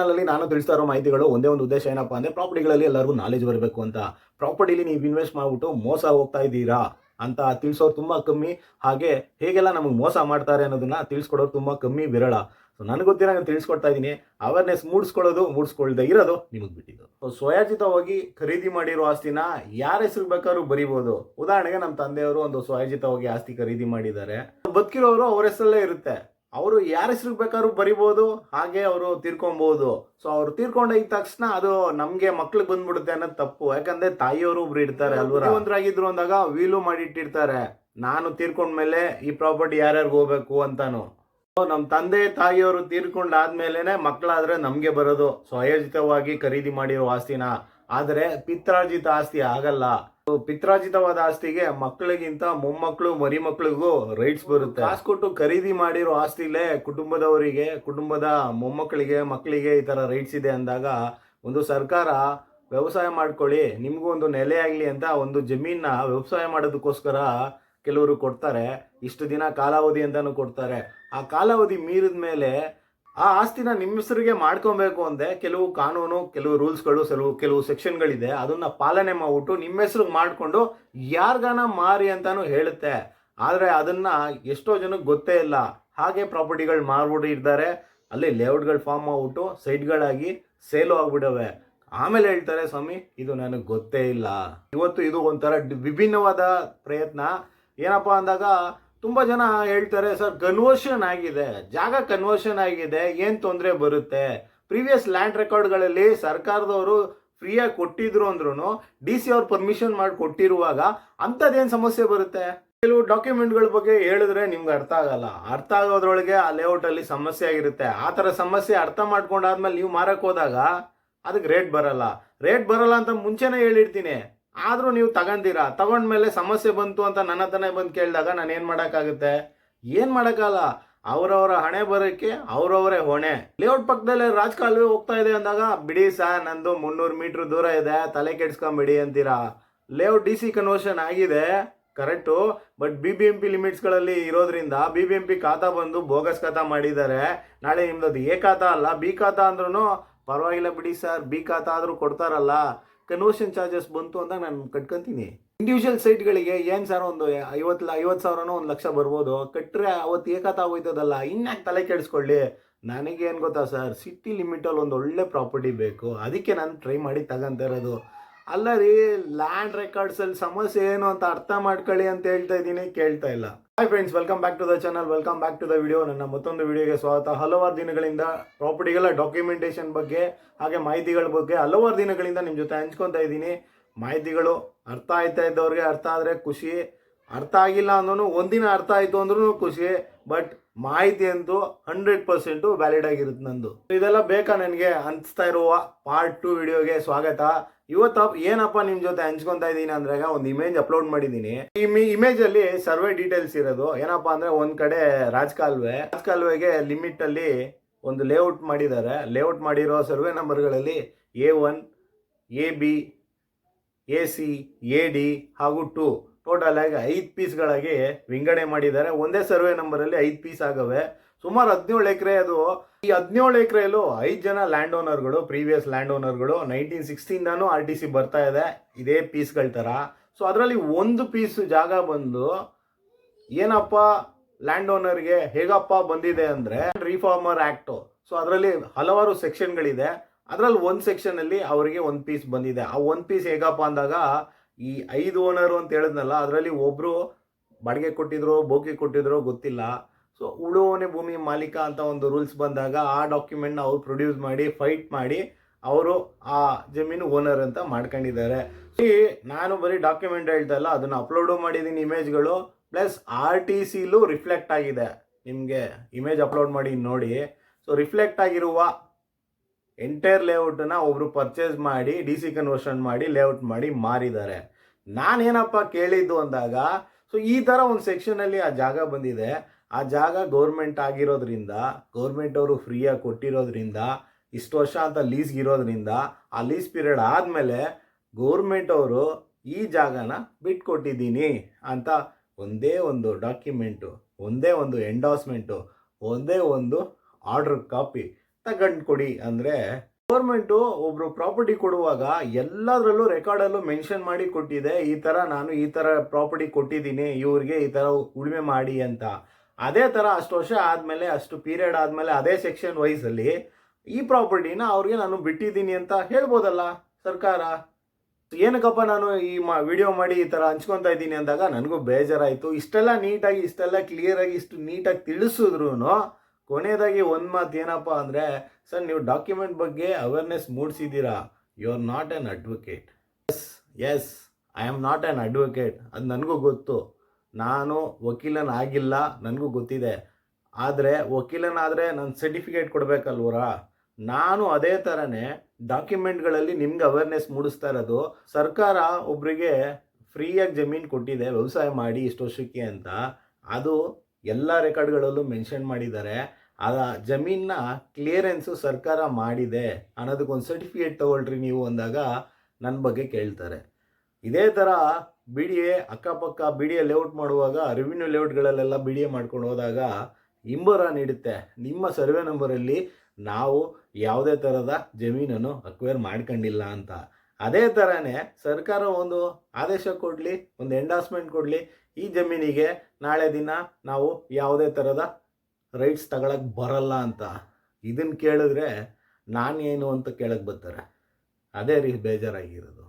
ಚಾನಲಲ್ಲಿ ನಾನು ತಿಳಿಸ್ತಾ ಇರೋ ಮಾಹಿತಿಗಳು ಒಂದೇ ಒಂದು ಉದ್ದೇಶ ಏನಪ್ಪಾ ಅಂದ್ರೆ ಪ್ರಾಪರ್ಟಿಗಳಲ್ಲಿ ಎಲ್ಲರಿಗೂ ನಾಲೆಜ್ ಬರಬೇಕು ಅಂತ. ಪ್ರಾಪರ್ಟಿಲಿ ನೀವು ಇನ್ವೆಸ್ಟ್ ಮಾಡ್ಬಿಟ್ಟು ಮೋಸ ಹೋಗ್ತಾ ಇದ್ದೀರಾ ಅಂತ ತಿಳಿಸೋರು ತುಂಬ ಕಮ್ಮಿ. ಹಾಗೆ ಹೇಗೆಲ್ಲ ನಮಗೆ ಮೋಸ ಮಾಡ್ತಾರೆ ಅನ್ನೋದನ್ನ ತಿಳಿಸ್ಕೊಡೋರು ತುಂಬಾ ಕಮ್ಮಿ ವಿರಳ. ಸೊ ಗೊತ್ತಿರ ನಾನು ತಿಳಿಸ್ಕೊಡ್ತಾ ಇದ್ದೀನಿ. ಅವೇರ್ನೆಸ್ ಮೂಡಿಸ್ಕೊಳ್ಳೋದು, ಮೂಡಿಸ್ಕೊಳ್ದೆ ಇರೋದು ನಿಮಗೆ ಬಿಟ್ಟಿದ್ದು. ಸೊ ಸ್ವಯಾಜಿತವಾಗಿ ಖರೀದಿ ಮಾಡಿರೋ ಆಸ್ತಿನ ಯಾರ ಹೆಸರು ಬೇಕಾದ್ರೂ ಬರಿಬೋದು. ಉದಾಹರಣೆಗೆ ನಮ್ಮ ತಂದೆಯವರು ಒಂದು ಸ್ವಯಾಜಿತವಾಗಿ ಆಸ್ತಿ ಖರೀದಿ ಮಾಡಿದ್ದಾರೆ. ಬದುಕಿರೋರು ಅವ್ರ ಹೆಸರಲ್ಲೇ ಇರುತ್ತೆ. ಅವರು ಯಾರ ಹೆಸರು ಬೇಕಾದ್ರೂ ಬರಿಬೋದು, ಹಾಗೆ ಅವರು ತೀರ್ಕೊಬೋದು. ಸೊ ಅವ್ರು ತೀರ್ಕೊಂಡಾಗ ತಕ್ಷಣ ಅದು ನಮ್ಗೆ ಮಕ್ಳಿಗೆ ಬಂದ್ಬಿಡುತ್ತೆ ಅನ್ನೋದು ತಪ್ಪು. ಯಾಕಂದ್ರೆ ತಾಯಿಯವರು ಒಬ್ರು ಇರ್ತಾರೆ ಅಲ್ವರಾಗಿದ್ರು ಅಂದಾಗ ವೀಲು ಮಾಡಿಟ್ಟಿರ್ತಾರೆ. ನಾನು ತೀರ್ಕೊಂಡ್ಮೇಲೆ ಈ ಪ್ರಾಪರ್ಟಿ ಯಾರ್ಯಾರಿಗೆ ಹೋಗ್ಬೇಕು ಅಂತಾನು. ಸೊ ನಮ್ ತಂದೆ, ತಾಯಿಯವರು ತೀರ್ಕೊಂಡಾದ್ಮೇಲೆನೆ ಮಕ್ಕಳಾದ್ರೆ ನಮ್ಗೆ ಬರೋದು. ಸ್ವಯೋಜಿತವಾಗಿ ಖರೀದಿ ಮಾಡಿರೋ ಆಸ್ತಿನ ಆದ್ರೆ ಪಿತ್ರಾರ್ಜಿತ ಆಸ್ತಿ ಆಗಲ್ಲ. ಪಿತ್ರಾರ್ಜಿತವಾದ ಆಸ್ತಿಗೆ ಮಕ್ಕಳಿಗಿಂತ ಮೊಮ್ಮಕ್ಕಳು ಮರಿ ಮಕ್ಕಳಿಗೂ ರೈಟ್ಸ್ ಬರುತ್ತೆ. ಕಾಸು ಕೊಟ್ಟು ಖರೀದಿ ಮಾಡಿರೋ ಆಸ್ತಿಲೇ ಕುಟುಂಬದವರಿಗೆ, ಕುಟುಂಬದ ಮೊಮ್ಮಕ್ಕಳಿಗೆ, ಮಕ್ಕಳಿಗೆ ಈ ಥರ ರೈಟ್ಸ್ ಇದೆ ಅಂದಾಗ ಒಂದು ಸರ್ಕಾರ ವ್ಯವಸಾಯ ಮಾಡ್ಕೊಳ್ಳಿ, ನಿಮಗೂ ಒಂದು ನೆಲೆ ಆಗಲಿ ಅಂತ ಒಂದು ಜಮೀನ ವ್ಯವಸಾಯ ಮಾಡೋದಕ್ಕೋಸ್ಕರ ಕೆಲವರು ಕೊಡ್ತಾರೆ. ಇಷ್ಟು ದಿನ ಕಾಲಾವಧಿ ಅಂತಲೂ ಕೊಡ್ತಾರೆ. ಆ ಕಾಲಾವಧಿ ಮೀರಿದ ಮೇಲೆ ಆ ಆಸ್ತಿನ ನಿಮ್ಮ ಹೆಸರಿಗೆ ಮಾಡ್ಕೊಬೇಕು ಅಂದೆ ಕೆಲವು ಕಾನೂನು, ಕೆಲವು ರೂಲ್ಸ್ಗಳು ಕೆಲವು ಕೆಲವು ಸೆಕ್ಷನ್ಗಳಿದೆ. ಅದನ್ನ ಪಾಲನೆ ಮಾಡ್ಬಿಟ್ಟು ನಿಮ್ಮ ಹೆಸರಿಗೆ ಮಾಡಿಕೊಂಡು ಯಾರ್ಗಾನ ಮಾರಿ ಅಂತಾನು ಹೇಳುತ್ತೆ. ಆದರೆ ಅದನ್ನ ಎಷ್ಟೋ ಜನಕ್ಕೆ ಗೊತ್ತೇ ಇಲ್ಲ. ಹಾಗೆ ಪ್ರಾಪರ್ಟಿಗಳು ಮಾರ್ಬಿಟ್ಟು ಇರ್ತಾರೆ. ಅಲ್ಲಿ ಲೇಔಟ್ಗಳು ಫಾರ್ಮ್ ಆಗ್ಬಿಟ್ಟು ಸೈಟ್ಗಳಾಗಿ ಸೇಲು ಆಗ್ಬಿಡವೆ. ಆಮೇಲೆ ಹೇಳ್ತಾರೆ, ಸ್ವಾಮಿ, ಇದು ನನಗೆ ಗೊತ್ತೇ ಇಲ್ಲ. ಇವತ್ತು ಇದು ಒಂಥರ ವಿಭಿನ್ನವಾದ ಪ್ರಯತ್ನ. ಏನಪ್ಪಾ ಅಂದಾಗ ತುಂಬಾ ಜನ ಹೇಳ್ತಾರೆ, ಸರ್ ಕನ್ವರ್ಷನ್ ಆಗಿದೆ. ಜಾಗ ಕನ್ವರ್ಷನ್ ಆಗಿದೆ. ಏನು ತೊಂದರೆ ಬರುತ್ತೆ? ಪ್ರೀವಿಯಸ್ ಲ್ಯಾಂಡ್ ರೆಕಾರ್ಡ್ಗಳಲ್ಲಿ ಸರ್ಕಾರದವರು ಫ್ರೀಯಾಗಿ ಕೊಟ್ಟಿದ್ರು ಅಂದ್ರೂ ಡಿ ಸಿ ಅವ್ರು ಪರ್ಮಿಷನ್ ಮಾಡಿ ಕೊಟ್ಟಿರುವಾಗ ಅಂಥದ್ದೇನು ಸಮಸ್ಯೆ ಬರುತ್ತೆ? ಕೆಲವು ಡಾಕ್ಯುಮೆಂಟ್ಗಳ ಬಗ್ಗೆ ಹೇಳಿದ್ರೆ ನಿಮ್ಗೆ ಅರ್ಥ ಆಗಲ್ಲ. ಅರ್ಥ ಆಗೋದ್ರೊಳಗೆ ಆ ಲೇಔಟ್ ಅಲ್ಲಿ ಸಮಸ್ಯೆ ಆಗಿರುತ್ತೆ. ಆ ಥರ ಸಮಸ್ಯೆ ಅರ್ಥ ಮಾಡ್ಕೊಂಡಾದ್ಮೇಲೆ ನೀವು ಮಾರಕ್ ಹೋದಾಗ, ಅದಕ್ಕೆ ರೇಟ್ ಬರಲ್ಲ. ರೇಟ್ ಬರಲ್ಲ ಅಂತ ಮುಂಚೆನೇ ಹೇಳಿರ್ತೀನಿ. ಆದ್ರೂ ನೀವು ತಗೊಂತೀರಾ ತಗೊಂಡ್ಮೇಲೆ ಸಮಸ್ಯೆ ಬಂತು ಅಂತ ನನ್ನ ಹತ್ರನೇ ಬಂದು ಕೇಳಿದಾಗ ನಾನು ಏನು ಮಾಡೋಕ್ಕಾಗುತ್ತೆ? ಏನು ಮಾಡೋಕ್ಕಲ್ಲ ಅವರವರ ಹಣೆ ಬರೋಕ್ಕೆ ಅವರವರೇ ಹೊಣೆ. ಲೇಔಟ್ ಪಕ್ಕದಲ್ಲೇ ರಾಜಕಾಲುವೆ ಹೋಗ್ತಾ ಇದೆ ಅಂದಾಗ, ಬಿಡಿ ಸರ್, ನಂದು ಮುನ್ನೂರು ಮೀಟರ್ ದೂರ ಇದೆ, ತಲೆ ಕೆಡ್ಸ್ಕೊಂಬಿಡಿ ಅಂತೀರಾ? ಲೇಔಟ್ ಡಿ ಸಿ ಕನ್ವರ್ಷನ್ ಆಗಿದೆ, correct. But B B M P ಲಿಮಿಟ್ಸ್ಗಳಲ್ಲಿ ಇರೋದ್ರಿಂದ ಬಿ ಬಿ ಎಂ ಪಿ ಖಾತಾ ಬಂದು ಬೋಗಸ್ ಖಾತಾ ಮಾಡಿದ್ದಾರೆ. ನಾಳೆ ನಿಮ್ದು ಅದು ಎ ಖಾತಾ ಅಲ್ಲ, ಬಿ ಖಾತಾ ಅಂದ್ರೂ ಪರವಾಗಿಲ್ಲ ಬಿಡಿ ಸರ್, ಬಿ ಖಾತಾ ಆದರೂ ಕೊಡ್ತಾರಲ್ಲ. ಕನ್ವರ್ಷನ್ ಚಾರ್ಜಸ್ ಬಂತು ಅಂತ ನಾನು ಕಟ್ಕೊಂತೀನಿ. ಇಂಡಿವಿಜುವಲ್ ಸೈಟ್ಗಳಿಗೆ ಏನು ಸರ್ ಒಂದು ಐವತ್ತು ಐವತ್ತು ಸಾವಿರನೋ ಒಂದು ಲಕ್ಷ ಬರ್ಬೋದು ಕಟ್ಟರೆ ಅವತ್ತು ಏಕಾತ ಹೋಯ್ತದಲ್ಲ, ಇನ್ಯಾಕೆ ತಲೆ ಕೆಡಿಸ್ಕೊಳ್ಳಿ. ನನಗೇನು ಗೊತ್ತಾ ಸರ್ ಸಿಟಿ ಲಿಮಿಟಲ್ಲಿ ಒಂದು ಒಳ್ಳೆ ಪ್ರಾಪರ್ಟಿ ಬೇಕು, ಅದಕ್ಕೆ ನಾನು ಟ್ರೈ ಮಾಡಿ ತಗೊಂತ ಇರೋದು. ಅಲ್ಲ ರೀ ಲ್ಯಾಂಡ್ ರೆಕಾರ್ಡ್ಸಲ್ಲಿ ಸಮಸ್ಯೆ ಏನು ಅಂತ ಅರ್ಥ ಮಾಡ್ಕೊಳ್ಳಿ ಅಂತ ಹೇಳ್ತಾ ಇದ್ದೀನಿ, ಕೇಳ್ತಾ ಇಲ್ಲ. Hi friends welcome back to the channel welcome back to the video ನನ್ನ ಮತ್ತೊಂದು ವಿಡಿಯೋಗೆ ಸ್ವಾಗತ. ಹಲವಾರು ದಿನಗಳಿಂದ ಪ್ರಾಪರ್ಟಿಗಳ ಡಾಕ್ಯುಮೆಂಟೇಷನ್ ಬಗ್ಗೆ, ಹಾಗೆ ಮಾಹಿತಿಗಳ ಬಗ್ಗೆ ಹಲವಾರು ದಿನಗಳಿಂದ ನಿಮ್ಮ ಜೊತೆ ಹಂಚ್ಕೊತಾ ಇದ್ದೀನಿ. ಮಾಹಿತಿಗಳು ಅರ್ಥ ಆಯ್ತಾ ಇದ್ದವ್ರಿಗೆ ಅರ್ಥ ಆದರೆ ಖುಷಿ. ಅರ್ಥ ಆಗಿಲ್ಲ ಅಂದ್ರೂ ಒಂದಿನ ಅರ್ಥ ಆಯಿತು ಅಂದ್ರೂ ಖುಷಿ. ಬಟ್ ಮಾಹಿತಿ ಅಂತೂ ಹಂಡ್ರೆಡ್ ಪರ್ಸೆಂಟು ವ್ಯಾಲಿಡ್ ಆಗಿರುತ್ತೆ ನಂದು. ಇದೆಲ್ಲ ಬೇಕಾ ನನಗೆ? ಅನಿಸ್ತಾ ಇರುವ ಪಾರ್ಟ್ ಟು ವಿಡಿಯೋಗೆ ಸ್ವಾಗತ. ಇವತ್ತು ಏನಪ್ಪ ನಿಮ್ಮ ಜೊತೆ ಹಂಚ್ಕೊತಾ ಇದ್ದೀನಿ ಅಂದ್ರೆ ಒಂದು ಇಮೇಜ್ ಅಪ್ಲೋಡ್ ಮಾಡಿದ್ದೀನಿ. ಈ ಇಮೇಜ್ ಅಲ್ಲಿ ಸರ್ವೆ ಡೀಟೇಲ್ಸ್ ಇರೋದು. ಏನಪ್ಪ ಅಂದ್ರೆ ಒಂದ್ ಕಡೆ ರಾಜಕಾಲುವೆ. ರಾಜಕಾಲುವೆಗೆ ಲಿಮಿಟ್ ಅಲ್ಲಿ ಒಂದು ಲೇಔಟ್ ಮಾಡಿದ್ದಾರೆ. ಲೇಔಟ್ ಮಾಡಿರೋ survey ನಂಬರ್ಗಳಲ್ಲಿ A one A B A C A D ಹಾಗೂ ಟು ಟೋಟಲ್ ಆಗಿ ಐದು ಪೀಸ್ಗಳಾಗಿ ವಿಂಗಡಣೆ ಮಾಡಿದ್ದಾರೆ. ಒಂದೇ ಸರ್ವೆ ನಂಬರಲ್ಲಿ ಐದು ಪೀಸ್ ಆಗವೆ. ಸುಮಾರು ಹದಿನೇಳು ಎಕರೆ ಅದು. ಈ ಹದಿನೇಳು ಎಕರೆಯಲ್ಲೂ ಐದು ಜನ ಲ್ಯಾಂಡ್ ಓನರ್ಗಳು ಪ್ರೀವಿಯಸ್ ಲ್ಯಾಂಡ್ ಓನರ್ಗಳು ನೈನ್ಟೀನ್ ಸಿಕ್ಸ್ಟೀನ್ದಾನು ಆರ್ ಟಿ ಸಿ ಬರ್ತಾ ಇದೆ. ಇದೇ ಪೀಸ್ಗಳ ಥರ ಸೊ ಅದರಲ್ಲಿ ಒಂದು ಪೀಸ್ ಜಾಗ ಬಂದು ಏನಪ್ಪ ಲ್ಯಾಂಡ್ ಓನರ್ಗೆ ಹೇಗಪ್ಪ ಬಂದಿದೆ ಅಂದರೆ ರಿಫಾರ್ಮರ್ ಆ್ಯಕ್ಟು ಸೊ ಅದರಲ್ಲಿ ಹಲವಾರು ಸೆಕ್ಷನ್ಗಳಿದೆ ಅದರಲ್ಲಿ ಒಂದು ಸೆಕ್ಷನಲ್ಲಿ ಅವರಿಗೆ ಒಂದು ಪೀಸ್ ಬಂದಿದೆ. ಆ ಒಂದು ಪೀಸ್ ಹೇಗಪ್ಪ ಅಂದಾಗ ಈ ಐದು ಓನರು ಅಂತ ಹೇಳಿದ್ನಲ್ಲ, ಅದರಲ್ಲಿ ಒಬ್ಬರು ಬಾಡಿಗೆ ಕೊಟ್ಟಿದ್ರು, ಬೋಕಿ ಕೊಟ್ಟಿದ್ರು ಗೊತ್ತಿಲ್ಲ. ಸೊ ಉಳುವವನೇ ಭೂಮಿ ಮಾಲೀಕ ಅಂತ ಒಂದು ರೂಲ್ಸ್ ಬಂದಾಗ ಆ ಡಾಕ್ಯುಮೆಂಟ್ನ ಅವ್ರು ಪ್ರೊಡ್ಯೂಸ್ ಮಾಡಿ ಫೈಟ್ ಮಾಡಿ ಅವರು ಆ ಜಮೀನು ಓನರ್ ಅಂತ ಮಾಡ್ಕೊಂಡಿದ್ದಾರೆ. ಈ ನಾನು ಬರೀ ಡಾಕ್ಯುಮೆಂಟ್ ಹೇಳ್ತಾ ಇಲ್ಲ ಅದನ್ನು ಅಪ್ಲೋಡು ಮಾಡಿದ್ದೀನಿ ಇಮೇಜ್ಗಳು ಪ್ಲಸ್ ಆರ್ ಟಿ ಸಿಲೂ ರಿಫ್ಲೆಕ್ಟ್ ಆಗಿದೆ. ನಿಮಗೆ ಇಮೇಜ್ ಅಪ್ಲೋಡ್ ಮಾಡಿ ನೋಡಿ. ಸೊ ರಿಫ್ಲೆಕ್ಟ್ ಆಗಿರುವ ಎಂಟೈರ್ ಲೇಔಟನ್ನು ಒಬ್ಬರು ಪರ್ಚೇಸ್ ಮಾಡಿ ಡಿ ಸಿ ಕನ್ವರ್ಷನ್ ಮಾಡಿ ಲೇಔಟ್ ಮಾಡಿ ಮಾರಿದ್ದಾರೆ. ನಾನೇನಪ್ಪ ಕೇಳಿದ್ದು ಅಂದಾಗ ಸೊ ಈ ಥರ ಒಂದು ಸೆಕ್ಷನಲ್ಲಿ ಆ ಜಾಗ ಬಂದಿದೆ. ಆ ಜಾಗ ಗೌರ್ಮೆಂಟ್ ಆಗಿರೋದ್ರಿಂದ ಗೌರ್ಮೆಂಟ್ ಅವರು ಫ್ರೀಯಾಗಿ ಕೊಟ್ಟಿರೋದ್ರಿಂದ, ಇಷ್ಟು ವರ್ಷ ಅಂತ ಲೀಸ್ಗೆ ಇರೋದ್ರಿಂದ, ಆ ಲೀಸ್ ಪೀರಿಯಡ್ ಆದಮೇಲೆ ಗೌರ್ಮೆಂಟ್ ಅವರು ಈ ಜಾಗನ ಬಿಟ್ಕೊಟ್ಟಿದ್ದೀನಿ ಅಂತ ಒಂದೇ ಒಂದು ಡಾಕ್ಯುಮೆಂಟು ಒಂದೇ ಒಂದು ಎಂಡೋಸ್ಮೆಂಟು ಒಂದೇ ಒಂದು ಆರ್ಡ್ರ್ ಕಾಪಿ ತಗೊಂಡು ಕೊಡಿ ಅಂದರೆ ಗೌರ್ಮೆಂಟು ಒಬ್ರು ಪ್ರಾಪರ್ಟಿ ಕೊಡುವಾಗ ಎಲ್ಲದರಲ್ಲೂ ರೆಕಾರ್ಡಲ್ಲೂ ಮೆನ್ಷನ್ ಮಾಡಿ ಕೊಟ್ಟಿದೆ, ಈ ಥರ ನಾನು ಈ ಥರ ಪ್ರಾಪರ್ಟಿ ಕೊಟ್ಟಿದ್ದೀನಿ, ಇವ್ರಿಗೆ ಈ ಥರ ಉಳುಮೆ ಮಾಡಿ ಅಂತ. ಅದೇ ಥರ ಅಷ್ಟು ವರ್ಷ ಆದಮೇಲೆ, ಅಷ್ಟು ಪೀರಿಯಡ್ ಆದಮೇಲೆ ಅದೇ ಸೆಕ್ಷನ್ ವೈಸಲ್ಲಿ ಈ ಪ್ರಾಪರ್ಟಿನ ಅವ್ರಿಗೆ ನಾನು ಬಿಟ್ಟಿದ್ದೀನಿ ಅಂತ ಹೇಳ್ಬೋದಲ್ಲ ಸರ್ಕಾರ? ಏನಕ್ಕಪ್ಪ ನಾನು ಈ ಮಾ ವಿಡಿಯೋ ಮಾಡಿ ಈ ಥರ ಹಂಚ್ಕೊತಾ ಇದ್ದೀನಿ ಅಂದಾಗ ನನಗೂ ಬೇಜಾರಾಯಿತು. ಇಷ್ಟೆಲ್ಲ ನೀಟಾಗಿ ಇಷ್ಟೆಲ್ಲ ಕ್ಲಿಯರಾಗಿ ಇಷ್ಟು ನೀಟಾಗಿ ತಿಳಿಸಿದ್ರು ಕೊನೆಯದಾಗಿ ಒಂದು ಮಾತು ಏನಪ್ಪ ಅಂದರೆ, ಸರ್, ನೀವು ಡಾಕ್ಯುಮೆಂಟ್ ಬಗ್ಗೆ awareness ಮೂಡಿಸಿದ್ದೀರಾ? You are not an advocate yes yes I am not an advocate ಅದು ನನಗೂ ಗೊತ್ತು. ನಾನು ವಕೀಲನಾಗಿಲ್ಲ, ನನಗೂ ಗೊತ್ತಿದೆ. ಆದರೆ ವಕೀಲನಾದರೆ ನಾನು ಸರ್ಟಿಫಿಕೇಟ್ ಕೊಡಬೇಕಲ್ವರಾ? ನಾನು ಅದೇ ಥರನೇ ಡಾಕ್ಯುಮೆಂಟ್ಗಳಲ್ಲಿ ನಿಮ್ಗೆ ಅವೇರ್ನೆಸ್ ಮೂಡಿಸ್ತಾ ಇರೋದು. ಸರ್ಕಾರ ಒಬ್ರಿಗೆ ಫ್ರೀಯಾಗಿ ಜಮೀನು ಕೊಟ್ಟಿದೆ, ವ್ಯವಸಾಯ ಮಾಡಿ ಇಷ್ಟು ವರ್ಷಕ್ಕೆ ಅಂತ. ಅದು ಎಲ್ಲ ರೆಕಾರ್ಡ್ಗಳಲ್ಲೂ ಮೆನ್ಷನ್ ಮಾಡಿದ್ದಾರೆ. ಆ ಜಮೀನ ಕ್ಲಿಯರೆನ್ಸು ಸರ್ಕಾರ ಮಾಡಿದೆ ಅನ್ನೋದಕ್ಕೊಂದು ಸರ್ಟಿಫಿಕೇಟ್ ತೊಗೊಳ್ರಿ ನೀವು ಅಂದಾಗ ನನ್ನ ಬಗ್ಗೆ ಕೇಳ್ತಾರೆ. ಇದೇ ಥರ ಬಿ ಡಿ ಎ ಅಕ್ಕಪಕ್ಕ ಬಿ ಡಿ ಎ ಲೇಔಟ್ ಮಾಡುವಾಗ ರೆವಿನ್ಯೂ ಲೇಔಟ್ಗಳಲ್ಲೆಲ್ಲ ಬಿ ಡಿ ಎ ಮಾಡ್ಕೊಂಡು ಹೋದಾಗ ಇಂಬರ ನೀಡುತ್ತೆ. ನಿಮ್ಮ ಸರ್ವೆ ನಂಬರಲ್ಲಿ ನಾವು ಯಾವುದೇ ಥರದ ಜಮೀನನ್ನು ಅಕ್ವೇರ್ ಮಾಡ್ಕೊಂಡಿಲ್ಲ ಅಂತ. ಅದೇ ಥರನೇ ಸರ್ಕಾರ ಒಂದು ಆದೇಶ ಕೊಡಲಿ, ಒಂದು ಎಂಡಾಸ್ಮೆಂಟ್ ಕೊಡಲಿ, ಈ ಜಮೀನಿಗೆ ನಾಳೆ ದಿನ ನಾವು ಯಾವುದೇ ಥರದ ರೈಟ್ಸ್ ತಗೊಳಕ್ಕೆ ಬರಲ್ಲ ಅಂತ ಇದನ್ನು ಕೇಳಿದ್ರೆ ನಾನು ಏನು ಅಂತ ಕೇಳಕ್ಕೆ ಬರ್ತಾರೆ. ಅದೇ ರೀ ಬೇಜಾರಾಗಿರೋದು.